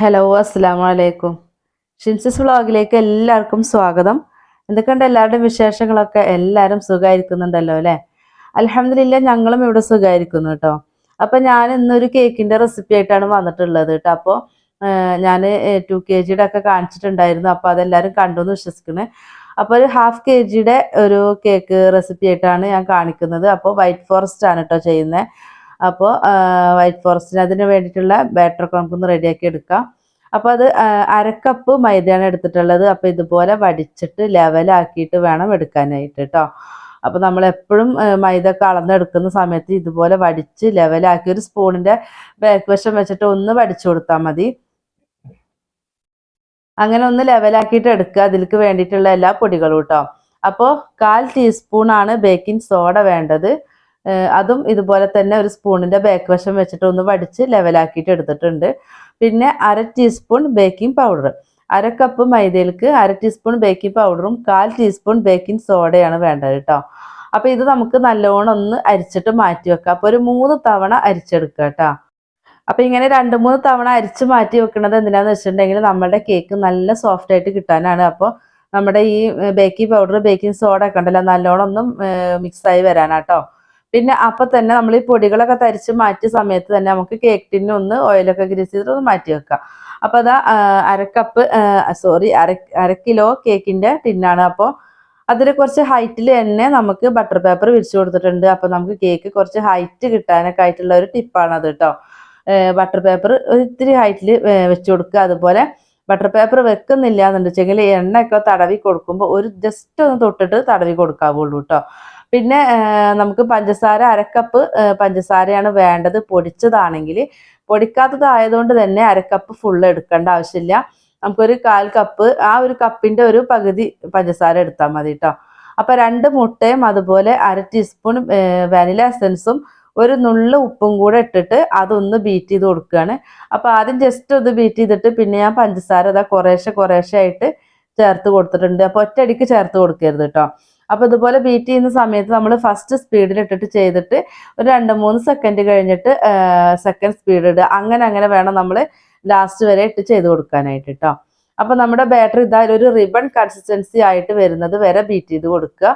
Hello അസ്സാം വലൈക്കും ഷിൻസിസ് വ്ളോഗിലേക്ക് എല്ലാവർക്കും സ്വാഗതം. എന്തൊക്കെയുണ്ട് എല്ലാവരുടെയും വിശേഷങ്ങളൊക്കെ? എല്ലാവരും സുഖമായിരിക്കുന്നുണ്ടല്ലോ അല്ലേ? അലഹമില്ല ഞങ്ങളും ഇവിടെ സുഖമായിരിക്കുന്നു കേട്ടോ. അപ്പം ഞാൻ ഇന്നൊരു കേക്കിന്റെ റെസിപ്പി ആയിട്ടാണ് വന്നിട്ടുള്ളത് കേട്ടോ. അപ്പോൾ ഞാൻ ടു കെ ജിയുടെ ഒക്കെ കാണിച്ചിട്ടുണ്ടായിരുന്നു. അപ്പോൾ അതെല്ലാവരും കണ്ടു എന്ന് വിശ്വസിക്കുന്നത് അപ്പോൾ ഒരു ഹാഫ് കെ ജിയുടെ ഒരു കേക്ക് റെസിപ്പി ആയിട്ടാണ് ഞാൻ കാണിക്കുന്നത്. അപ്പോൾ വൈറ്റ് ഫോറസ്റ്റ് ആണ് കേട്ടോ ചെയ്യുന്നത്. അപ്പോൾ വൈറ്റ് ഫോറസ്റ്റിന് അതിന് വേണ്ടിയിട്ടുള്ള ബാറ്റർ ഒക്കെ നമുക്കൊന്ന് റെഡിയാക്കി എടുക്കാം. അപ്പോൾ അത് അരക്കപ്പ് മൈദയാണ് എടുത്തിട്ടുള്ളത്. അപ്പോൾ ഇതുപോലെ വടിച്ചിട്ട് ലെവലാക്കിയിട്ട് വേണം എടുക്കാനായിട്ട് കേട്ടോ അപ്പോൾ നമ്മൾ എപ്പോഴും മൈദ കളന്നെടുക്കുന്ന സമയത്ത് ഇതുപോലെ വടിച്ച് ലെവലാക്കി ഒരു സ്പൂണിന്റെ ബാക്ക് വശം വെച്ചിട്ട് ഒന്ന് വടിച്ചു കൊടുത്താൽ മതി. അങ്ങനെ ഒന്ന് ലെവലാക്കിയിട്ട് എടുക്കുക. അതിലേക്ക് വേണ്ടിയിട്ടുള്ള എല്ലാ പൊടികളും കേട്ടോ അപ്പോൾ കാൽ ടീസ്പൂണാണ് ബേക്കിംഗ് സോഡ വേണ്ടത്. അതും ഇതുപോലെ തന്നെ ഒരു സ്പൂണിന്റെ ബാക്ക് വശം വെച്ചിട്ട് ഒന്ന് വടിച്ച് ലെവലാക്കിയിട്ട് എടുത്തിട്ടുണ്ട്. പിന്നെ അര ടീസ്പൂൺ ബേക്കിംഗ് പൗഡർ അര കപ്പ് മൈദയിലേക്ക് അര ടീസ്പൂൺ ബേക്കിംഗ് പൗഡറും കാൽ ടീസ്പൂൺ ബേക്കിംഗ് സോഡയാണ് വേണ്ടത് കേട്ടോ. അപ്പൊ ഇത് നമുക്ക് നല്ലോണം ഒന്ന് അരിച്ചിട്ട് മാറ്റി വെക്കാം. അപ്പോൾ ഒരു മൂന്ന് തവണ അരിച്ചെടുക്കുക കേട്ടോ. അപ്പൊ ഇങ്ങനെ രണ്ട് മൂന്ന് തവണ അരിച്ച് മാറ്റി വെക്കുന്നത് എന്തിനാന്ന് വെച്ചിട്ടുണ്ടെങ്കിൽ നമ്മുടെ കേക്ക് നല്ല സോഫ്റ്റ് ആയിട്ട് കിട്ടാനാണ്. അപ്പോൾ നമ്മുടെ ഈ ബേക്കിംഗ് പൗഡർ ബേക്കിംഗ് സോഡ ഒക്കെ ഉണ്ടല്ലോ നല്ലോണം ഒന്നും മിക്സ് ആയി വരാനാട്ടോ പിന്നെ അപ്പൊ തന്നെ നമ്മൾ ഈ പൊടികളൊക്കെ തരിച്ച് മാറ്റിയ സമയത്ത് തന്നെ നമുക്ക് കേക്ക് ടിന്നൊന്ന് ഓയിലൊക്കെ ഗ്രീസ് ചെയ്തിട്ട് ഒന്ന് മാറ്റി വെക്കാം. അപ്പൊ അതാ അരക്കപ്പ് സോറി അര അര കിലോ കേക്കിന്റെ ടിന്നാണ് അപ്പോൾ അതിൽ കുറച്ച് ഹൈറ്റിൽ തന്നെ നമുക്ക് ബട്ടർ പേപ്പർ വിരിച്ചു കൊടുത്തിട്ടുണ്ട്. അപ്പൊ നമുക്ക് കേക്ക് കുറച്ച് ഹൈറ്റ് കിട്ടാനൊക്കെ ആയിട്ടുള്ള ഒരു ടിപ്പാണ് അത് കേട്ടോ ബട്ടർ പേപ്പർ ഇത്തിരി ഹൈറ്റിൽ വെച്ച് കൊടുക്കുക. അതുപോലെ ബട്ടർ പേപ്പർ വെക്കുന്നില്ല എന്നുണ്ടെച്ചെങ്കിൽ എണ്ണയൊക്കെ തടവി കൊടുക്കുമ്പോൾ ഒരു ജസ്റ്റ് ഒന്ന് തൊട്ടിട്ട് തടവി കൊടുക്കാവുള്ളൂ കേട്ടോ പിന്നെ നമുക്ക് പഞ്ചസാര അരക്കപ്പ് പഞ്ചസാരയാണ് വേണ്ടത്. പൊടിച്ചതാണെങ്കിൽ പൊടിക്കാത്തതായതുകൊണ്ട് തന്നെ അരക്കപ്പ് ഫുൾ എടുക്കേണ്ട ആവശ്യമില്ല. നമുക്കൊരു കാൽ കപ്പ് ആ ഒരു കപ്പിന്റെ ഒരു പകുതി പഞ്ചസാര എടുത്താൽ മതി കേട്ടോ അപ്പം രണ്ട് മുട്ടയും അതുപോലെ അര ടീസ്പൂൺ വാനില എസൻസും ഒരു നുള്ള് ഉപ്പും കൂടെ ഇട്ടിട്ട് അതൊന്ന് ബീറ്റ് ചെയ്ത് കൊടുക്കുകയാണ്. അപ്പോൾ ആദ്യം ജസ്റ്റ് ഒന്ന് ബീറ്റ് ചെയ്തിട്ട് പിന്നെ ഞാൻ പഞ്ചസാര അതാ കുറേശ്ശെ കുറേശ്ശെ ആയിട്ട് ചേർത്ത് കൊടുത്തിട്ടുണ്ട്. അപ്പോൾ ഒറ്റയടിക്ക് ചേർത്ത് കൊടുക്കരുത് കേട്ടോ അപ്പൊ ഇതുപോലെ ബീറ്റ് ചെയ്യുന്ന സമയത്ത് നമ്മൾ ഫസ്റ്റ് സ്പീഡിൽ ഇട്ടിട്ട് ചെയ്തിട്ട് ഒരു രണ്ട് മൂന്ന് സെക്കൻഡ് കഴിഞ്ഞിട്ട് സെക്കൻഡ് സ്പീഡ് ഇടുക. അങ്ങനെ അങ്ങനെ വേണം നമ്മൾ ലാസ്റ്റ് വരെ ഇട്ട് ചെയ്ത് കൊടുക്കാനായിട്ട് കേട്ടോ അപ്പൊ നമ്മുടെ ബാറ്ററി ഇതാ ഒരു റിബൺ കൺസിസ്റ്റൻസി ആയിട്ട് വരുന്നത് വരെ ബീറ്റ് ചെയ്ത് കൊടുക്കുക.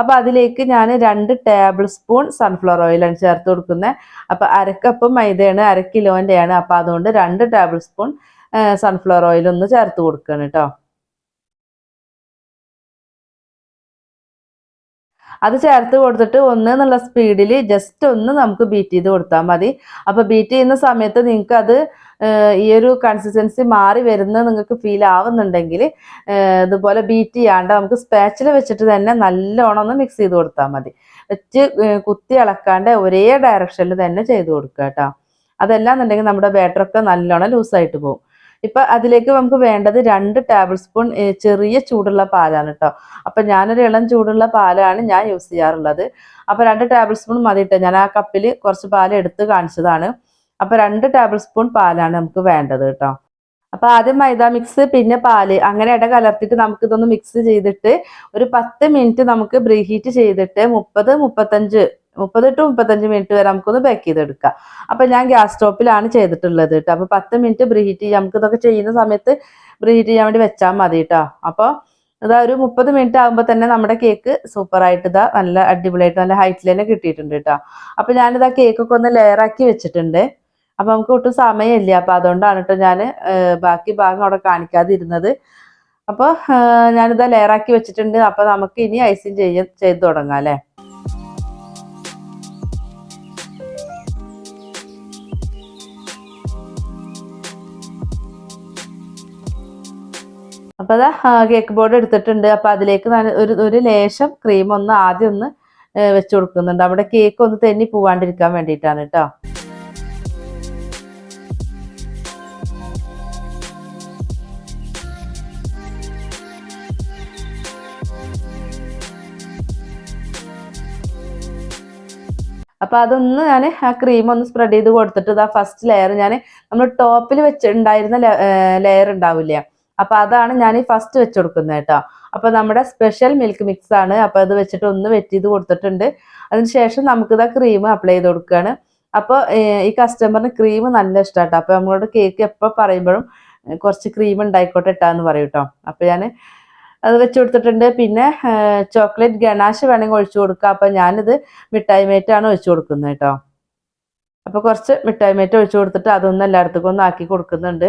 അപ്പൊ അതിലേക്ക് ഞാൻ രണ്ട് ടേബിൾ സ്പൂൺ സൺഫ്ലവർ ഓയിലാണ് ചേർത്ത് കൊടുക്കുന്നത്. അപ്പൊ അരക്കപ്പ് മൈദയാണ് അര കിലോന്റെയാണ് അപ്പൊ അതുകൊണ്ട് രണ്ട് ടേബിൾ സ്പൂൺ സൺഫ്ലവർ ഓയിൽ ഒന്ന് ചേർത്ത് കൊടുക്കണം കേട്ടോ അത് ചേർത്ത് കൊടുത്തിട്ട് ഒന്ന് എന്നുള്ള സ്പീഡിൽ ജസ്റ്റ് ഒന്ന് നമുക്ക് ബീറ്റ് ചെയ്ത് കൊടുത്താൽ മതി. അപ്പോൾ ബീറ്റ് ചെയ്യുന്ന സമയത്ത് നിങ്ങൾക്ക് അത് ഈ ഒരു കൺസിസ്റ്റൻസി മാറി വരുന്നത് നിങ്ങൾക്ക് ഫീൽ ആവുന്നുണ്ടെങ്കിൽ ഇതുപോലെ ബീറ്റ് ചെയ്യാണ്ട് നമുക്ക് സ്പാച്ചിൽ വെച്ചിട്ട് തന്നെ നല്ലോണം ഒന്ന് മിക്സ് ചെയ്ത് കൊടുത്താൽ മതി. വെച്ച് കുത്തി ഇളക്കാണ്ട് ഒരേ ഡയറക്ഷനിൽ തന്നെ ചെയ്ത് കൊടുക്കുക കേട്ടോ. അതല്ല എന്നുണ്ടെങ്കിൽ നമ്മുടെ ബാറ്ററൊക്കെ നല്ലോണം ലൂസായിട്ട് പോകും. ഇപ്പൊ അതിലേക്ക് നമുക്ക് വേണ്ടത് രണ്ട് ടേബിൾ സ്പൂൺ ചെറിയ ചൂടുള്ള പാലാണ് കേട്ടോ അപ്പൊ ഞാനൊരു ഇളം ചൂടുള്ള പാലാണ് ഞാൻ യൂസ് ചെയ്യാറുള്ളത്. അപ്പൊ രണ്ട് ടേബിൾ സ്പൂൺ മതി കേട്ടോ ഞാൻ ആ കപ്പിൽ കുറച്ച് പാൽ എടുത്ത് കാണിച്ചതാണ്. അപ്പൊ രണ്ട് ടേബിൾ സ്പൂൺ പാലാണ് നമുക്ക് വേണ്ടത് കേട്ടോ അപ്പൊ ആദ്യം മൈദ മിക്സ് പിന്നെ പാൽ. അങ്ങനെ ഇട കലർത്തിട്ട് നമുക്ക് ഇതൊന്ന് മിക്സ് ചെയ്തിട്ട് ഒരു പത്ത് മിനിറ്റ് നമുക്ക് ബ്രീഹീറ്റ് ചെയ്തിട്ട് മുപ്പത് മുപ്പത്തഞ്ച് മുപ്പത് ടു മുപ്പത്തഞ്ച് മിനിറ്റ് വരെ നമുക്കൊന്ന് ബേക്ക് ചെയ്തെടുക്കാം. അപ്പൊ ഞാൻ ഗ്യാസ് സ്റ്റോപ്പിലാണ് ചെയ്തിട്ടുള്ളത് കേട്ടോ. അപ്പൊ പത്ത് മിനിറ്റ് ബ്രീഹീറ്റ് ചെയ്യാം നമുക്ക് ഇതൊക്കെ ചെയ്യുന്ന സമയത്ത് ബ്രീഹീറ്റ് ചെയ്യാൻ വേണ്ടി വെച്ചാൽ മതി കേട്ടോ. അപ്പോൾ ഇതാ ഒരു മുപ്പത് മിനിറ്റ് ആകുമ്പോൾ തന്നെ നമ്മുടെ കേക്ക് സൂപ്പർ ആയിട്ട് ഇതാ നല്ല അടിപൊളിയായിട്ട് നല്ല ഹൈറ്റിൽ തന്നെ കിട്ടിയിട്ടുണ്ട് കേട്ടോ. അപ്പൊ ഞാനിതാ കേക്കൊക്കെ ഒന്ന് ലെയർ ആക്കി വെച്ചിട്ടുണ്ട്. അപ്പൊ നമുക്ക് ഒട്ടും സമയമില്ല. അപ്പൊ അതുകൊണ്ടാണ് കേട്ടോ ഞാൻ ബാക്കി ഭാഗം അവിടെ കാണിക്കാതിരുന്നത്. അപ്പോൾ ഞാനിതാ ലെയർ ആക്കി വെച്ചിട്ടുണ്ട്. അപ്പൊ നമുക്ക് ഇനി ഐസിങ് ചെയ്യ ചെയ്ത് തുടങ്ങാം അല്ലേ? അപ്പൊ അതാ കേക്ക് ബോർഡ് എടുത്തിട്ടുണ്ട്. അപ്പൊ അതിലേക്ക് ഒരു ഒരു ലേശം ക്രീം ഒന്ന് ആദ്യം ഒന്ന് വെച്ച് കൊടുക്കുന്നുണ്ട്. അവിടെ കേക്ക് ഒന്ന് തെന്നി പോവാണ്ടിരിക്കാൻ വേണ്ടിയിട്ടാണ് കേട്ടോ അപ്പൊ അതൊന്ന് ഞാൻ ആ ക്രീം ഒന്ന് സ്പ്രെഡ് ചെയ്ത് കൊടുത്തിട്ട് ഇതാ ഫസ്റ്റ് ലെയർ ഞാൻ നമ്മൾ ടോപ്പിൽ വെച്ചിട്ടുണ്ടായിരുന്ന ലെയർ ഉണ്ടാവില്ല? അപ്പൊ അതാണ് ഞാൻ ഈ ഫസ്റ്റ് വെച്ച് കൊടുക്കുന്നത് കേട്ടോ. അപ്പൊ നമ്മുടെ സ്പെഷ്യൽ മിൽക്ക് മിക്സ് ആണ്. അപ്പൊ അത് വെച്ചിട്ട് ഒന്ന് വെറ്റ് ചെയ്ത് കൊടുത്തിട്ടുണ്ട്. അതിനുശേഷം നമുക്കിതാ ക്രീം അപ്ലൈ ചെയ്ത് കൊടുക്കുകയാണ് അപ്പോൾ ഈ കസ്റ്റമറിന് ക്രീം നല്ല ഇഷ്ടമാട്ടോ അപ്പോൾ നമ്മളോട് കേക്ക് എപ്പോൾ പറയുമ്പോഴും കുറച്ച് ക്രീം ഉണ്ടായിക്കോട്ടെ ഇട്ടാന്ന് പറയും കേട്ടോ. അപ്പോൾ ഞാൻ അത് വെച്ച് കൊടുത്തിട്ടുണ്ട്. പിന്നെ ചോക്ലേറ്റ് ഗണാശ് വേണമെങ്കിൽ ഒഴിച്ചു കൊടുക്കുക അപ്പം ഞാനിത് മിഠായി മേറ്റാണ് ഒഴിച്ചു കൊടുക്കുന്നത് കേട്ടോ. അപ്പോൾ കുറച്ച് മിഠായി മേറ്റ് ഒഴിച്ചു കൊടുത്തിട്ട് അതൊന്നും എല്ലായിടത്തേക്കും ഒന്ന് ആക്കി കൊടുക്കുന്നുണ്ട്.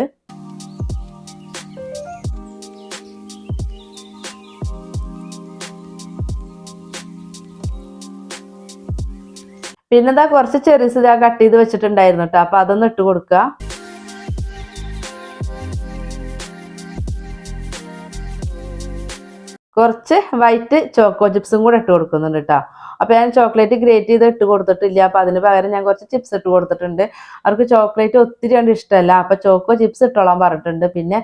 പിന്നെന്താ കുറച്ച് ചെറിയ കട്ട് ചെയ്ത് വെച്ചിട്ടുണ്ടായിരുന്നു കേട്ടോ അപ്പൊ അതൊന്ന് ഇട്ട് കൊടുക്കുക കുറച്ച് വൈറ്റ് ചോക്കോ ചിപ്സും കൂടെ ഇട്ട് കൊടുക്കുന്നുണ്ട് കേട്ടോ അപ്പൊ ഞാൻ ചോക്ലേറ്റ് ഗ്രേറ്റ് ചെയ്ത് ഇട്ട് കൊടുത്തിട്ടില്ല. അപ്പൊ അതിന് പകരം ഞാൻ കുറച്ച് ചിപ്സ് ഇട്ട് കൊടുത്തിട്ടുണ്ട്. അവർക്ക് ചോക്ലേറ്റ് ഒത്തിരി കണ്ട് ഇഷ്ടമല്ല. അപ്പൊ ചോക്കോ ചിപ്സ് ഇട്ടോളാൻ പറഞ്ഞിട്ടുണ്ട്. പിന്നെ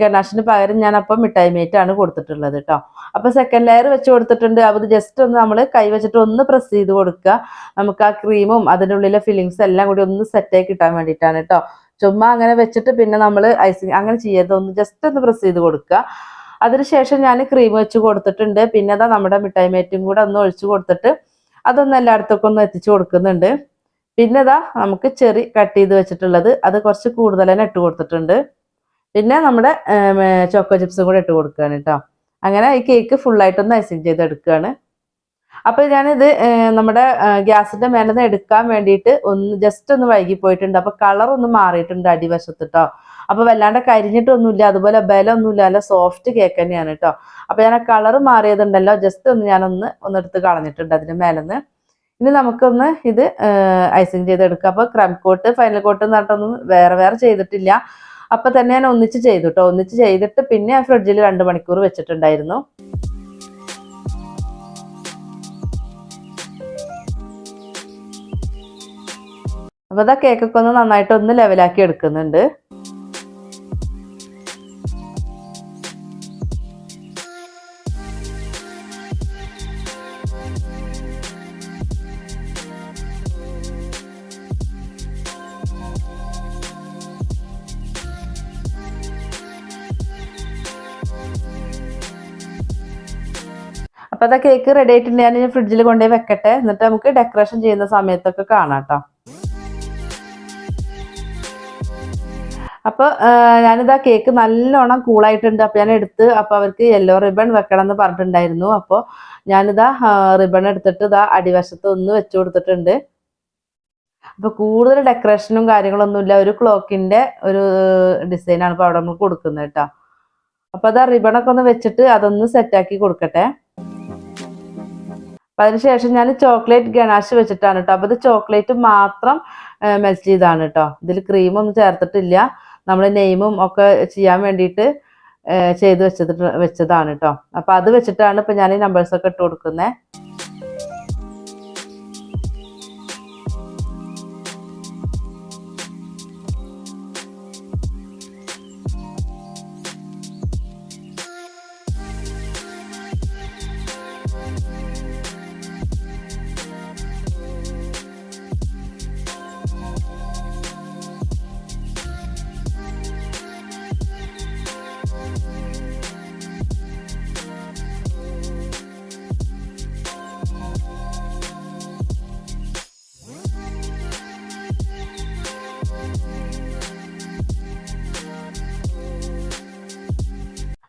ഗണാഷിന് പകരം ഞാൻ അപ്പം മിഠായി മേറ്റ് ആണ് കൊടുത്തിട്ടുള്ളത് കേട്ടോ അപ്പൊ സെക്കൻഡ് ലെയർ വെച്ച് കൊടുത്തിട്ടുണ്ട്. അത് ജസ്റ്റ് ഒന്ന് നമ്മൾ കൈ വെച്ചിട്ട് ഒന്ന് പ്രസ് ചെയ്ത് കൊടുക്കുക. നമുക്ക് ആ ക്രീമും അതിന്റെ ഉള്ളിലെ ഫില്ലിങ്സ് എല്ലാം കൂടി ഒന്ന് സെറ്റായി കിട്ടാൻ വേണ്ടിയിട്ടാണ് കേട്ടോ ചുമ്മാ അങ്ങനെ വെച്ചിട്ട് പിന്നെ നമ്മൾ ഐസിങ് അങ്ങനെ ചെയ്യരുത്. ഒന്ന് ജസ്റ്റ് ഒന്ന് പ്രസ് ചെയ്ത് കൊടുക്കുക. അതിനുശേഷം ഞാൻ ക്രീം വെച്ച് കൊടുത്തിട്ടുണ്ട്. പിന്നെ അതാ നമ്മുടെ മിഠായി മേറ്റും കൂടെ ഒന്ന് ഒഴിച്ചു കൊടുത്തിട്ട് അതൊന്ന് എല്ലായിടത്തേക്കും ഒന്ന് എത്തിച്ചു കൊടുക്കുന്നുണ്ട്. പിന്നെ ഇതാ നമുക്ക് ചെറി കട്ട് ചെയ്ത് വെച്ചിട്ടുള്ളത്. അത് കുറച്ച് കൂടുതൽ തന്നെ ഇട്ട് കൊടുത്തിട്ടുണ്ട്. പിന്നെ നമ്മുടെ ചോക്കോ ചിപ്സും കൂടെ ഇട്ട് കൊടുക്കുകയാണ് കേട്ടോ. അങ്ങനെ ഈ കേക്ക് ഫുള്ളായിട്ടൊന്ന് ഐസിങ് ചെയ്ത് എടുക്കുകയാണ് അപ്പോൾ ഞാനിത് നമ്മുടെ ഗ്യാസിന്റെ മേലെ നിന്ന് എടുക്കാൻ വേണ്ടിയിട്ട് ഒന്ന് ജസ്റ്റ് ഒന്ന് വൈകി പോയിട്ടുണ്ട് അപ്പോൾ കളർ ഒന്ന് മാറിയിട്ടുണ്ട് അടിവശത്ത് കേട്ടോ. അപ്പോൾ വല്ലാണ്ട് കരിഞ്ഞിട്ടൊന്നുമില്ല അതുപോലെ ബലമൊന്നുമില്ല നല്ല സോഫ്റ്റ് കേക്ക് തന്നെയാണ് കേട്ടോ അപ്പോൾ ഞാൻ ആ കളർ മാറിയതുണ്ടല്ലോ ജസ്റ്റ് ഒന്ന് ഞാനൊന്ന് ഒന്ന് എടുത്ത് കളഞ്ഞിട്ടുണ്ട് അതിന് മേലെന്ന്. ഇനി നമുക്കൊന്ന് ഇത് ഐസിങ് ചെയ്തെടുക്കുക അപ്പോൾ ക്രം കോട്ട് ഫൈനൽ കോട്ട് എന്ന് പറഞ്ഞിട്ടൊന്നും വേറെ വേറെ ചെയ്തിട്ടില്ല. അപ്പൊ തന്നെ ഞാൻ ഒന്നിച്ച് ചെയ്തു കേട്ടോ ഒന്നിച്ച് ചെയ്തിട്ട് പിന്നെ ആ ഫ്രിഡ്ജിൽ രണ്ട് മണിക്കൂർ വെച്ചിട്ടുണ്ടായിരുന്നു. അപ്പൊ അതാ കേക്കൊക്കെ ഒന്ന് നന്നായിട്ട് ഒന്ന് ലെവലാക്കി എടുക്കുന്നുണ്ട്. അപ്പൊ അതാ കേക്ക് റെഡി ആയിട്ടുണ്ട്. ഞാൻ ഫ്രിഡ്ജിൽ കൊണ്ടുപോയി വെക്കട്ടെ. എന്നിട്ട് നമുക്ക് ഡെക്കറേഷൻ ചെയ്യുന്ന സമയത്തൊക്കെ കാണാം കേട്ടോ അപ്പൊ ഞാനിതാ കേക്ക് നല്ലോണം കൂളായിട്ടുണ്ട് അപ്പൊ ഞാൻ എടുത്ത് അപ്പൊ അവർക്ക് യെല്ലോ റിബൺ വെക്കണം എന്ന് പറഞ്ഞിട്ടുണ്ടായിരുന്നു. അപ്പൊ ഞാനിതാ റിബൺ എടുത്തിട്ട് ഇതാ അടിവശത്ത് ഒന്ന് വെച്ചു കൊടുത്തിട്ടുണ്ട്. അപ്പൊ കൂടുതൽ ഡെക്കറേഷനും കാര്യങ്ങളൊന്നുമില്ല. ഒരു ക്ലോക്കിന്റെ ഒരു ഡിസൈനാണ് ഇപ്പൊ അവിടെ നമ്മൾ കൊടുക്കുന്നത് കേട്ടോ. അപ്പൊ അതാ റിബണൊക്കെ ഒന്ന് വെച്ചിട്ട് അതൊന്ന് സെറ്റാക്കി കൊടുക്കട്ടെ. അപ്പൊ അതിനുശേഷം ഞാൻ ചോക്ലേറ്റ് ഗണാഷ് വെച്ചിട്ടാണ് കേട്ടോ അപ്പൊ ഇത് ചോക്ലേറ്റ് മാത്രം മെൽറ്റ് ചെയ്താണ് കേട്ടോ ഇതിൽ ക്രീമൊന്നും ചേർത്തിട്ടില്ല. നമ്മൾ നെയ്മും ഒക്കെ ചെയ്യാൻ വേണ്ടിയിട്ട് ചെയ്ത് വെച്ചത് വെച്ചതാണ് കേട്ടോ അപ്പൊ അത് വെച്ചിട്ടാണ് ഇപ്പൊ ഞാൻ ഈ നമ്പേഴ്സ് ഒക്കെ ഇട്ട് കൊടുക്കുന്നത്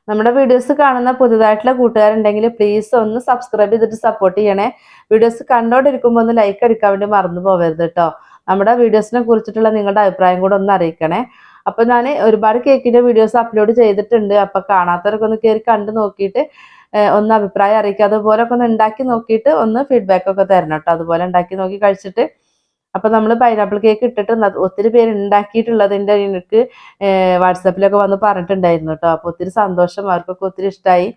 നമ്മുടെ വീഡിയോസ് കാണുന്ന പുതുതായിട്ടുള്ള കൂട്ടുകാരുണ്ടെങ്കിൽ പ്ലീസ് ഒന്ന് സബ്സ്ക്രൈബ് ചെയ്തിട്ട് സപ്പോർട്ട് ചെയ്യണേ. വീഡിയോസ് കണ്ടോണ്ടിരിക്കുമ്പോൾ ഒന്ന് ലൈക്ക് അടിക്കാൻ വേണ്ടി മറന്നു പോകരുത് കേട്ടോ നമ്മുടെ വീഡിയോസിനെ കുറിച്ചിട്ടുള്ള നിങ്ങളുടെ അഭിപ്രായം കൂടെ ഒന്ന് അറിയിക്കണേ. അപ്പൊ ഞാൻ ഒരുപാട് കേക്കിന്റെ വീഡിയോസ് അപ്ലോഡ് ചെയ്തിട്ടുണ്ട്. അപ്പൊ കാണാത്തവരൊക്കെ ഒന്ന് കയറി കണ്ടു നോക്കിയിട്ട് ഒന്ന് അഭിപ്രായം അറിയിക്കുക. അതുപോലെ ഒക്കെ ഒന്ന് ഉണ്ടാക്കി നോക്കിയിട്ട് ഒന്ന് ഫീഡ്ബാക്ക് ഒക്കെ തരണം കേട്ടോ അതുപോലെ ഉണ്ടാക്കി നോക്കി കഴിച്ചിട്ട് അപ്പൊ നമ്മൾ പൈനാപ്പിൾ കേക്ക് ഇട്ടിട്ട് ഒത്തിരി പേര് ഉണ്ടാക്കിയിട്ടുള്ളതിന്റെ എനിക്ക് വാട്സാപ്പിലൊക്കെ വന്ന് പറഞ്ഞിട്ടുണ്ടായിരുന്നു കേട്ടോ. അപ്പൊ ഒത്തിരി സന്തോഷം അവർക്കൊക്കെ ഒത്തിരി ഇഷ്ടമായി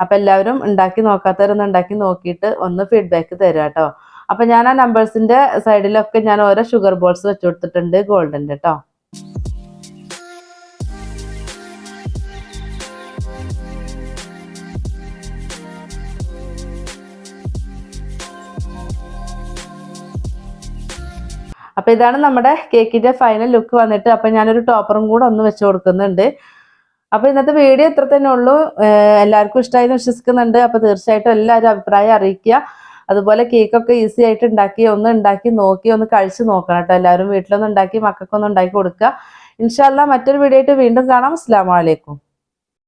അപ്പൊ എല്ലാവരും ഉണ്ടാക്കി നോക്കാത്തവരൊന്ന് ഉണ്ടാക്കി നോക്കിയിട്ട് ഒന്ന് ഫീഡ്ബാക്ക് തരാം കേട്ടോ. അപ്പൊ ഞാൻ ആ നമ്പേഴ്സിന്റെ സൈഡിലൊക്കെ ഞാൻ ഓരോ ഷുഗർ ബോൾസ് വെച്ചു കൊടുത്തിട്ടുണ്ട് ഗോൾഡന്റെ കേട്ടോ അപ്പൊ ഇതാണ് നമ്മുടെ കേക്കിന്റെ ഫൈനൽ ലുക്ക് വന്നിട്ട് അപ്പൊ ഞാനൊരു ടോപ്പറും കൂടെ ഒന്ന് വെച്ച് കൊടുക്കുന്നുണ്ട്. അപ്പൊ ഇന്നത്തെ വീഡിയോ ഇത്ര തന്നെ ഉള്ളൂ. എല്ലാവർക്കും ഇഷ്ടമായി വിശ്വസിക്കുന്നുണ്ട്. അപ്പൊ തീർച്ചയായിട്ടും എല്ലാവരും അഭിപ്രായം അറിയിക്കുക. അതുപോലെ കേക്കൊക്കെ ഈസി ആയിട്ട് ഉണ്ടാക്കി ഒന്ന് ഉണ്ടാക്കി നോക്കി ഒന്ന് കഴിച്ച് നോക്കണം കേട്ടോ. എല്ലാവരും വീട്ടിലൊന്ന് ഉണ്ടാക്കി മക്കൾക്കൊന്ന് ഉണ്ടാക്കി കൊടുക്കുക. ഇൻഷാല്ല മറ്റൊരു വീഡിയോ ആയിട്ട് വീണ്ടും കാണാം. അസ്സാം വലൈക്കും